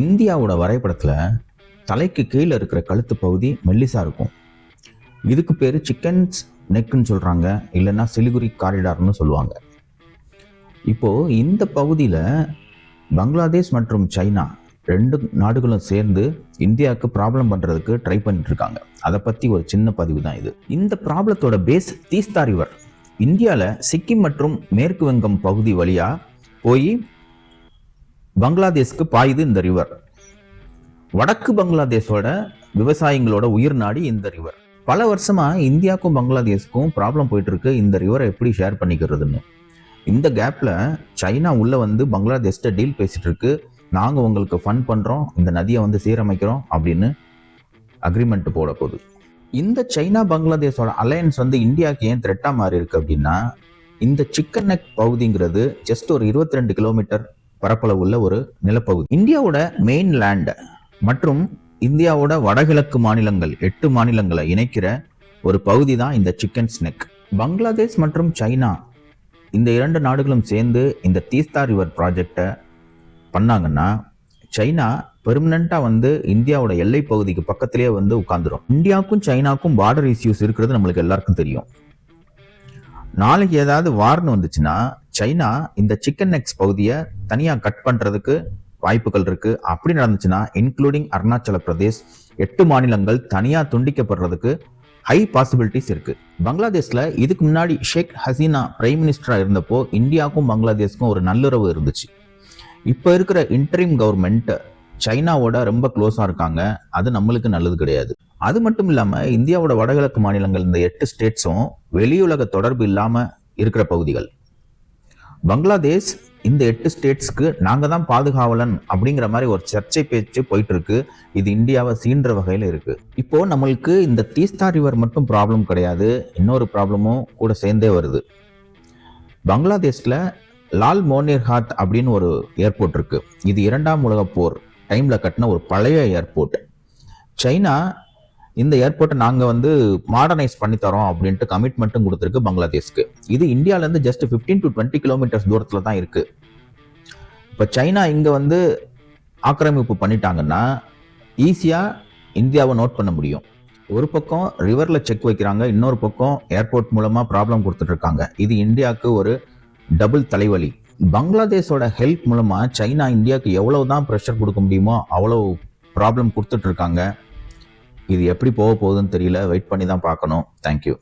இந்தியாவோட வரைபடத்தில் தலைக்கு கீழே இருக்கிற கழுத்து பகுதி மெல்லிசாக இருக்கும். இதுக்கு பேர் சிக்கன்ஸ் நெக்குன்னு சொல்கிறாங்க இல்லைன்னா சிலிகுரி காரிடார்னு சொல்லுவாங்க. இப்போது இந்த பகுதியில் பங்களாதேஷ் மற்றும் சைனா ரெண்டு நாடுகளும் சேர்ந்து இந்தியாவுக்கு ப்ராப்ளம் பண்ணுறதுக்கு ட்ரை பண்ணிட்டுருக்காங்க. அதை பற்றி ஒரு சின்ன பதிவு தான் இது. இந்த ப்ராப்ளத்தோட பேஸ் தீஸ்தா ரிவர் இந்தியாவில் சிக்கிம் மற்றும் மேற்கு வங்கம் பகுதி வழியாக போய் பங்களாதேஷ்க்கு பாயுது இந்த ரிவர் வடக்கு பங்களாதேஷோட விவசாயிகளோட உயிர் நாடி இந்த ரிவர் பல வருஷமா இந்தியாவுக்கும் பங்களாதேஷ்க்கும் ப்ராப்ளம் போயிட்டு இருக்கு இந்த ரிவரை எப்படி ஷேர் பண்ணிக்கிறதுன்னு. இந்த கேப்ல சைனா உள்ள வந்து பங்களாதேஷ்ட டீல் பேசிட்டு இருக்கு நாங்கள் உங்களுக்கு ஃபண்ட் பண்ணுறோம் இந்த நதியை வந்து சீரமைக்கிறோம் அப்படின்னு அக்ரிமெண்ட் போட போகுது. இந்த சைனா பங்களாதேஷோட அலையன்ஸ் வந்து இந்தியாவுக்கு ஏன் த்ரெட்டாக மாறி இருக்கு அப்படின்னா இந்த சிக்கன் நெக் பகுதிங்கிறது ஜஸ்ட் ஒரு இருபத்தி ரெண்டு கிலோமீட்டர் பரப்பளவு உள்ள ஒரு நிலப்பகுதி. இந்தியாவோட மெயின் லேண்ட் மற்றும் இந்தியாவோட வடகிழக்கு மாநிலங்கள் எட்டு மாநிலங்களை இணைக்கிற ஒரு பகுதி தான் இந்த சிக்கன் ஸ்னெக் பங்களாதேஷ் மற்றும் சைனா இந்த இரண்டு நாடுகளும் சேர்ந்து இந்த தீஸ்தா ரிவர் ப்ராஜெக்டை பண்ணாங்கன்னா சைனா பெர்மனண்டா வந்து இந்தியாவோட எல்லை பகுதிக்கு பக்கத்திலேயே வந்து உட்காந்துரும் இந்தியாவுக்கும் சைனாக்கும் பார்டர் இஷ்யூஸ் இருக்கிறது நம்மளுக்கு எல்லாருக்கும் தெரியும். நாளைக்கு ஏதாவது வார்னு வந்துச்சுன்னா சைனா இந்த சிக்கன் நெக்ஸ் பகுதியை தனியாக கட் பண்ணுறதுக்கு வாய்ப்புகள் இருக்கு. அப்படி நடந்துச்சுன்னா இன்க்ளூடிங் அருணாச்சல பிரதேஷ் எட்டு மாநிலங்கள் தனியாக துண்டிக்கப்படுறதுக்கு ஹை பாசிபிலிட்டிஸ் இருக்கு. பங்களாதேஷ்ல இதுக்கு முன்னாடி ஷேக் ஹசீனா பிரைம் மினிஸ்டரா இருந்தப்போ இந்தியாவுக்கும் பங்களாதேஷ்க்கும் ஒரு நல்லுறவு இருந்துச்சு. இப்போ இருக்கிற இன்டரிம் கவர்மெண்ட் சைனாவோட ரொம்ப க்ளோஸாக இருக்காங்க. அது நம்மளுக்கு நல்லது கிடையாது. அது மட்டும் இல்லாமல் இந்தியாவோட வடகிழக்கு மாநிலங்கள் இந்த எட்டு ஸ்டேட்ஸும் வெளியுலக தொடர்பு இல்லாமல் இருக்கிற பகுதிகள். பங்களாதேஷ் இந்த எட்டு ஸ்டேட்ஸ்க்கு நாங்கள் தான் பாதுகாவலன் அப்படிங்கிற மாதிரி ஒரு சர்ச்சை பேச்சு போயிட்டு இருக்கு இது இந்தியாவை சீன்ற வகையில் இருக்கு. இப்போ நம்மளுக்கு இந்த தீஸ்தா ரிவர் மட்டும் ப்ராப்ளம் கிடையாது. இன்னொரு ப்ராப்ளமும் கூட சேர்ந்தே வருது. பங்களாதேஷ்ல லால் மோனிர்ஹாத் அப்படின்னு ஒரு ஏர்போர்ட் இருக்கு. இது இரண்டாம் உலக போர் டைம்ல கட்டின ஒரு பழைய ஏர்போர்ட் சைனா இந்த ஏர்போர்ட்டை நாங்கள் வந்து மாடர்னைஸ் பண்ணி தரோம் அப்படின்ட்டு கமிட்மெண்ட்டும் கொடுத்துருக்கு பங்களாதேஷ்க்கு. இது இந்தியாவிலேருந்து just fifteen to twenty kilometres தூரத்தில் தான் இருக்குது இப்போ சைனா இங்கே வந்து ஆக்கிரமிப்பு பண்ணிட்டாங்கன்னா ஈஸியாக இந்தியாவை நோட் பண்ண முடியும். ஒரு பக்கம் ரிவரில் செக் வைக்கிறாங்க இன்னொரு பக்கம் ஏர்போர்ட் மூலமாக ப்ராப்ளம் கொடுத்துட்ருக்காங்க. இது இந்தியாவுக்கு ஒரு டபுள் தலைவலி. பங்களாதேஷோட ஹெல்ப் மூலமாக சைனா இந்தியாவுக்கு எவ்வளவு தான் ப்ரெஷர் கொடுக்க முடியுமோ அவ்வளோ ப்ராப்ளம் கொடுத்துட்ருக்காங்க. இது எப்படி போக போகுதுன்னு தெரியல. வெயிட் பண்ணி தான் பார்க்கணும் தேங்க்யூ